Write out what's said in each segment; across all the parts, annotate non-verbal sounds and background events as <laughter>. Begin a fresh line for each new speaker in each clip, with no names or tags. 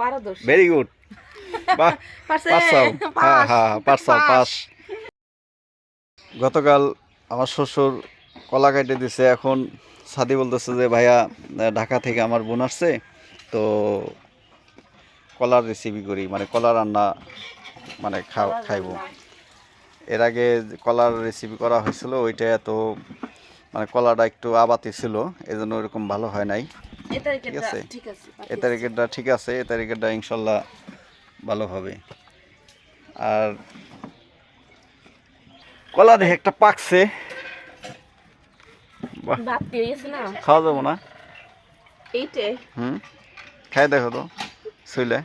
পারদর্শী
very good গতকাল আমার শ্বশুর কলা কেটে দিছে। এখন সাদি বলতেছে যে ভাইয়া ঢাকা থেকে আমার বোন আসছে তো কলার রেসিপি করি। মানে কলা রান্না মানে খাও খাইবো। এর আগে কলার রেসিপি করা হয়েছিল ওইটা এত মানে কলাটা একটু আবাতি ছিল এজন্য ওরকম ভালো হয় নাই। ঠিক আছে। এ তারিখেরটা ঠিক আছে এ তারিখেরটা ইনশাল্লাহ ভালো হবে। আর কলা দেখে একটা পাকছে। খাওয়া যাব না? হুম? খাই দেখো তো শুইলে।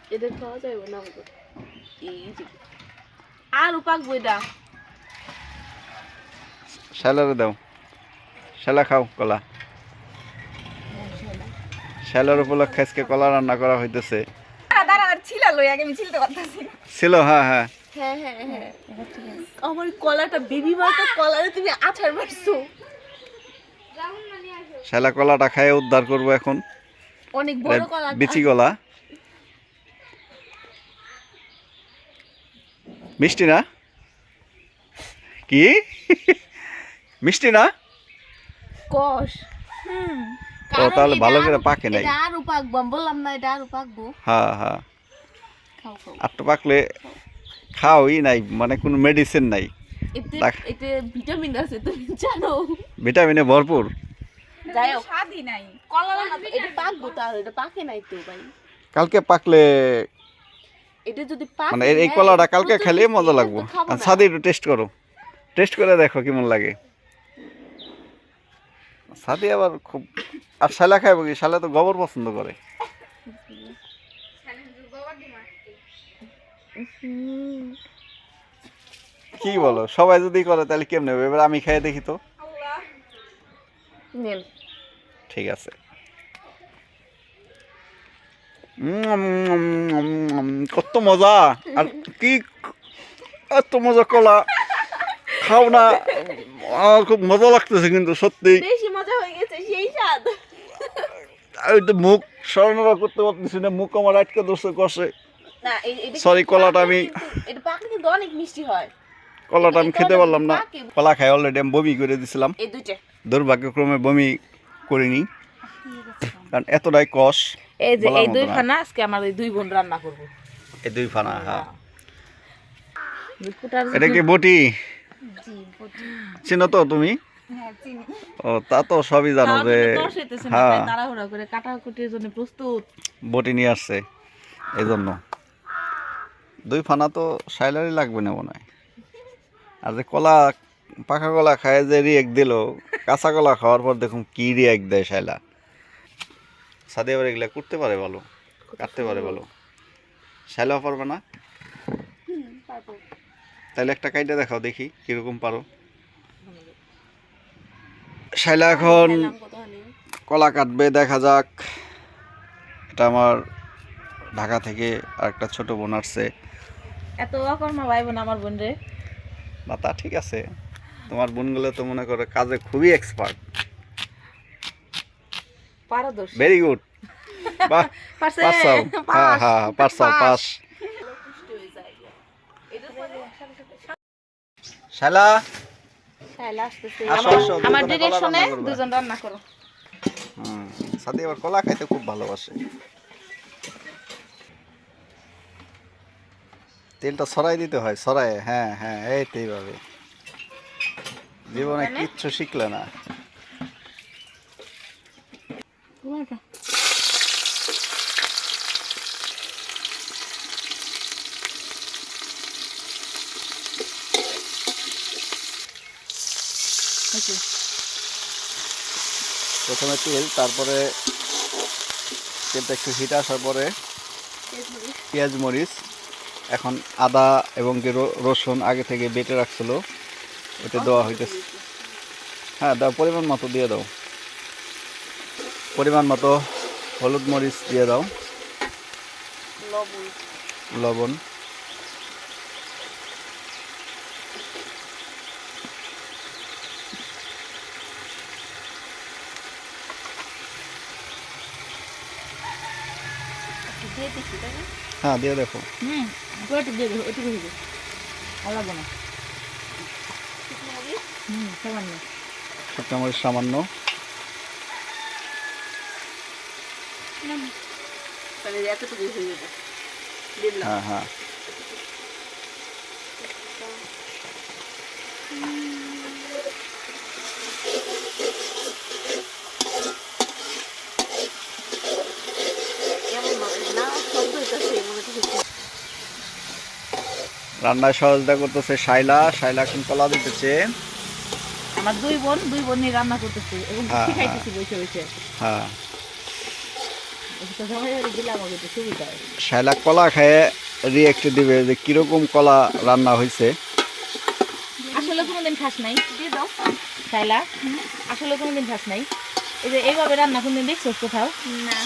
আর উপাক বইটা
শ্যালারে দাও। শ্যালা খাও কলা। শ্যালার উপলক্ষে আজকে কলা রান্না করা হইতেছে।
ছিল লই আগে আমি ছিলতে
ছিল হ্যাঁ হ্যাঁ।
হ্যাঁ হ্যাঁ হ্যাঁ। আমার কলাটা বেবি মার্কা কলারে তুমি আঠার মারছো।
শ্যালা কলাটা খাইয়ে উদ্ধার করব এখন।
অনেক বড় কলা।
বিচি কলা। মিষ্টি না? কি? মিষ্টি না?
কষ।
ও তাহলে ভালো করে পাকে নাই।
এটা আর পাকবো বললাম না এটা আর পাকবো
হ্যাঁ হ্যাঁ।
খাও খাও।
আটটা পাকলে খাওয়াই নাই মানে কোনো মেডিসিন নাই।
এতে ভিটামিন আছে তুমি জানো।
ভিটামিনে ভরপুর।
যাই হোক।
স্বাদই নাই।
কলা না এটা পাকবো তার এটা পাকে নাই তো ভাই।
কালকে পাকলে
এটা যদি পাকে
মানে এই- কলাটা কালকে খেলে মজা লাগবো
তো খাব
একটু টেস্ট করো। টেস্ট করে দেখো কেমন লাগে। সাদি আবার খুব আর শালা খাইবো কি শালা তো গোবর পছন্দ করে। কি বলো? সবাই যদি করে তাহলে কেমনে হবে? এবার আমি খাইয়ে দেখি তো। ঠিক আছে। কত মজা। আর কি এত মজা কলা। খাও না। আমার খুব মজা লাগতেছে কিন্তু সত্যি
বেশি মজা হয়ে গেছে সেই স্বাদ
আমি তো মুখ স্মরণরা করতে পারতেছি না মুখ আমার আটকে ধরছে কষে।
কিন্তু
কলাটা আমি-
কিন্তু- অনেক মিষ্টি হয়।
কলাটা আমি খেতে পারলাম না। কলা খাই অলরেডি আমি বমি করে দিছিলাম। দুর্ভাগ্যক্রমে বমি করিনি। কারণ এতটাই কষ
এই যে এই দুই
না।
খানা আজকে আমার এই দুই বোন রান্না করব।
এই দুই ফানা হ্যাঁ। এটা কি বটি? চিনো তো তুমি?
হ্যাঁ
ও তা তো সবই জানো যে হ্যাঁ।
তাড়াহুড়া করে কাটাকুটির জন্য প্রস্তুত।
বটি নিয়ে আসছে এই জন্য দুই ফানা তো সাইলারই লাগবে না মনে হয়। আর যে কলা পাকা কলা খায় যে রিয়েক দিল কাঁচা কলা খাওয়ার পর দেখুন কি রিয়েক দেয় শাইলা সাদে এবার এগুলা করতে পারে ভালো কাটতে পারে ভালো। শাইলাও পারবে না? তাহলে একটা কাইটা দেখাও দেখি কীরকম পারো। শাইলা এখন কলা কাটবে দেখা যাক। এটা আমার ঢাকা থেকে আরেকটা ছোট বোন আসছে।
এত অকর্মা ভাই বোন আমার বোন রে।
না তা ঠিক আছে। তোমার বোনগুলো তো মনে করো কাজে খুবই এক্সপার্ট
পারদর্শী।
ভেরি গুড <laughs> বাহ
পারছে।
পারছাও হ্যাঁ হ্যাঁ পারছাও পাস শালা
আসতেছে। আমার- ডিরেকশনে দুজন রান্না করো।
হুম কলা খাইতে খুব ভালোবাসে। তেলটা সরাই দিতে হয় সরাই হ্যাঁ হ্যাঁ এই তো এইভাবে। জীবনে কিচ্ছু শিখলে না। প্রথমে তেল তারপরে তেলটা একটু হিট আসার পরে পেঁয়াজ মরিচ। এখন আদা এবং র- রসুন আগে থেকে বেটে রাখছিল ওটা দেওয়া হইতেছে। হ্যাঁ দাও পরিমাণ মতো দিয়ে দাও। পরিমাণ মতো হলুদ মরিচ দিয়ে দাও।
লবণ। দিয়ে দিচ্ছি তাই না?
হ্যাঁ দিয়ে দেখো।
হুম পুরোটা দিয়ে দেবো ওটুকু হইবে আর লাগবে না। হুম সামান্য।
শুকনো মরিচ সামান্য
তাহলে এতটুকু হয়ে যাবে।
হ্যাঁ হ্যাঁ
এমন ভাবে না শব্দ হইতেছে মনে হচ্ছে
রান্নায় সহযোগিতা করতেছে শাইলা। শাইলা এখন কলা দিতেছে।
আমার দুই বোন দুই বোন নিয়ে রান্না করতেছে। এবং
হ্যাঁ,
শিখাইতেছি বসে বসে।
হ্যাঁ।
হয়
শাইলা কলা খেয়ে রিয়েক্ট দিবে যে কীরকম কলা রান্না হয়েছে
আসলে কোনোদিন খাস নাই। দিয়ে দাও। খাইলা আসলে কোনোদিন খাস নাই। এই যে এইভাবে রান্না কোনদিন দেখছ কোথাও?
না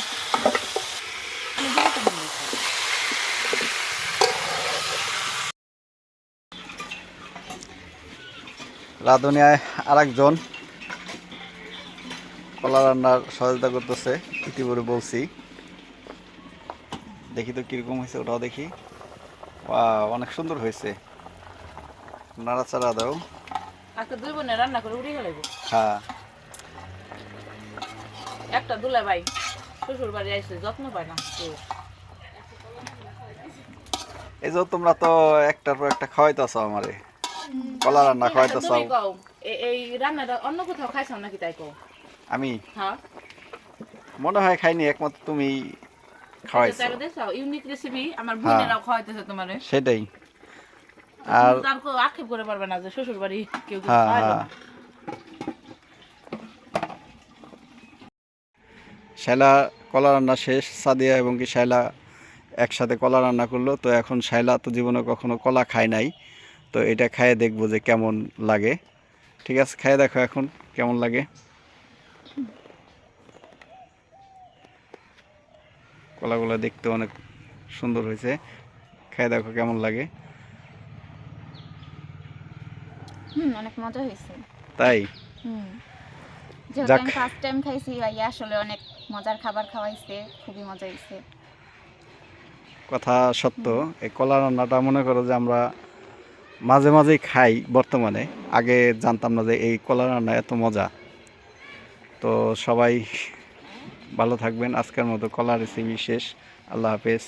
আমি দিয়ে তো মনে হচ্ছে।
রাঁধুনিয়ায় আরেকজন কলা রান্নার সহযোগিতা করতেছে ইতিপূর্বে বলছি। দেখি তো কীরকম হয়েছে ওটাও দেখি। অনেক সুন্দর হয়েছে। নাড়াচাড়া দাও।
রান্না করে
হ্যাঁ।
একটা দুলা ভাই শ্বশুর বাড়ি আসছে যত্ন পায় না। তো
এই যে তোমরা তো একটার পর একটা খাওয়াইতেছ আমারে। কলা রান্না
কও এ- এই রান্নাটা অন্য কোথাও খাইছো নাকি তাই কও?
আমি?
হ্যাঁ
মনে হয় খাইনি একমাত্র তুমি খাওয়াইছো।
ইউনিক রেসিপি আমার
হ্যাঁ।
বোনেরাও খাওয়াইতেছে তোমারে।
সেটাই।
আর তার কেউ আক্ষেপ করে পারবে না যে শ্বশুর বাড়ি কেউ কেউ
হ্যাঁ
খাওয়াইলো।
হ্যাঁ।
না।
শাইলা কলা রান্না শেষ সাদিয়া এবং কি শাইলা একসাথে কলা রান্না করল তো এখন শাইলা তো জীবনে কখনো কলা খায় নাই। তো এটা খাইয়ে দেখব যে কেমন লাগে। ঠিক আছে খাইয়ে দেখো এখন কেমন লাগে। কলাগুলো দেখতে অনেক সুন্দর হয়েছে। খাইয়ে দেখো কেমন লাগে।
হুম অনেক মজা হয়েছে।
তাই?
হুম। যেহেতু আমি ফার্স্ট টাইম খাইছি ভাইয়া আসলে অনেক মজার খাবার খাওয়াইছে খুবই মজা হয়েছে।
কথা সত্য এই কলা রান্নাটা মনে করো যে আমরা মাঝে মাঝেই খাই বর্তমানে। আগে জানতাম না যে এই কলা রান্না এত মজা। তো সবাই ভালো থাকবেন। আজকের মতো কলা রেসিপি শেষ। আল্লাহ হাফেজ।